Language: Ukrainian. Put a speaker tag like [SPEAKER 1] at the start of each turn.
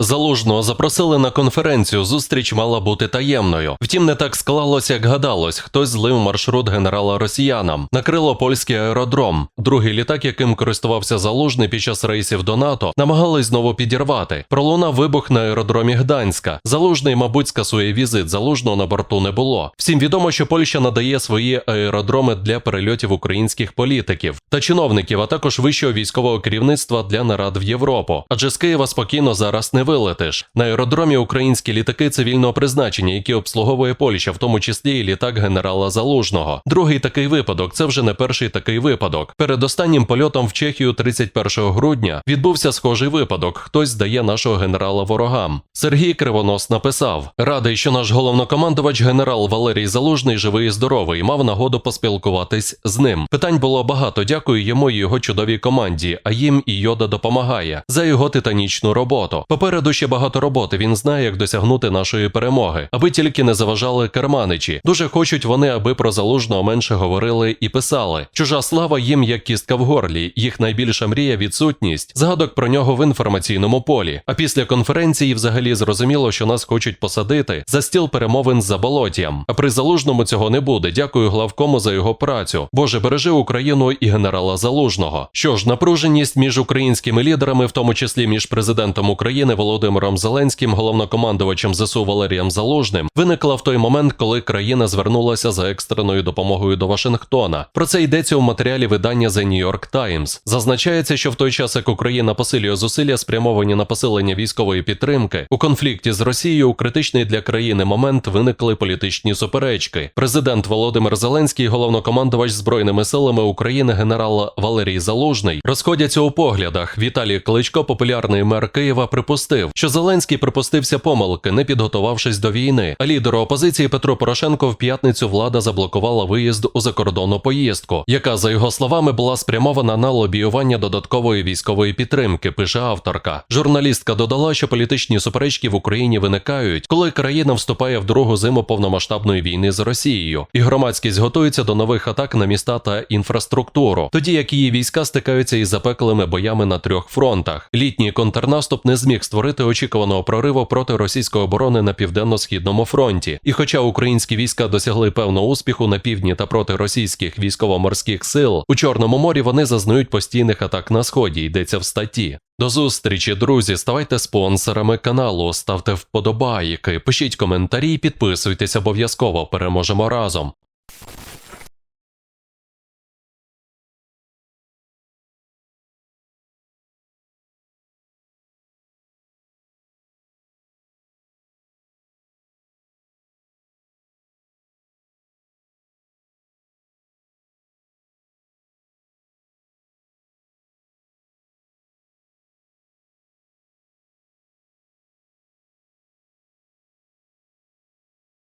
[SPEAKER 1] Залужного запросили на конференцію. Зустріч мала бути таємною. Втім, не так склалося, як гадалось. Хтось злив маршрут генерала росіянам. Накрило польський аеродром. Другий літак, яким користувався залужний під час рейсів до НАТО, намагались знову підірвати. Пролунав вибух на аеродромі Гданська. Залужний, мабуть, скасує візит. Залужного на борту не було. Всім відомо, що Польща надає свої аеродроми для перельотів українських політиків та чиновників, а також вищого військового керівництва для нарад в Європу. Адже з Києва спокійно зараз не вилетиш. На аеродромі українські літаки цивільного призначення, які обслуговує Польща, в тому числі і літак генерала Залужного. Другий такий випадок це вже не перший такий випадок. Перед останнім польотом в Чехію 31 грудня відбувся схожий випадок. Хтось здає нашого генерала ворогам. Сергій Кривонос написав: Радий, що наш головнокомандувач генерал Валерій Залужний живий і здоровий, мав нагоду поспілкуватись з ним. Питань було багато. Дякую йому і його чудовій команді. А їм і йода допомагає за його титанічну роботу. Попереду ще багато роботи. Він знає, як досягнути нашої перемоги, аби тільки не заважали керманичі. Дуже хочуть вони, аби про залужного менше говорили і писали. Чужа слава їм як кістка в горлі. Їх найбільша мрія відсутність. Згадок про нього в інформаційному полі. А після конференції взагалі зрозуміло, що нас хочуть посадити за стіл перемовин з заболоттям. А при залужному цього не буде. Дякую главкому за його працю. Боже, бережи Україну і генерала Залужного. Що ж, напруженість між українськими лідерами, в тому числі між президентом України Володимиром Зеленським, головнокомандувачем ЗСУ Валерієм Залужним, виникла в той момент, коли країна звернулася за екстреною допомогою до Вашингтона. Про це йдеться у матеріалі видання The New York Times. Зазначається, що в той час, як Україна посилює зусилля, спрямовані на посилення військової підтримки, у конфлікті з Росією у критичний для країни момент виникли політичні суперечки. Президент Володимир Зеленський, головнокомандувач збройними силами України, генерал Валерій Залужний, розходяться у поглядах. Віталій Кличко, популярний мер Києва, припустив, що Зеленський припустився помилки, не підготувавшись до війни. А лідеру опозиції Петро Порошенко в п'ятницю влада заблокувала виїзд у закордонну поїздку, яка, за його словами, була спрямована на лобіювання додаткової військової підтримки. Пише авторка. Журналістка додала, що політичні суперечки в Україні виникають, коли країна вступає в другу зиму повномасштабної війни з Росією, і громадськість готується до нових атак на міста та інфраструктуру, тоді як її війська стикаються із запеклими боями на трьох фронтах. Літній контрнаступ не зміг створити очікуваного прориву проти російської оборони на південно-східному фронті. І хоча українські війська досягли певного успіху на півдні та проти російських військово-морських сил, у Чорному морі вони зазнають постійних атак на сході. Йдеться в статті. До зустрічі, друзі. Ставайте спонсорами каналу, ставте вподобайки, пишіть коментарі, підписуйтесь обов'язково. Переможемо разом.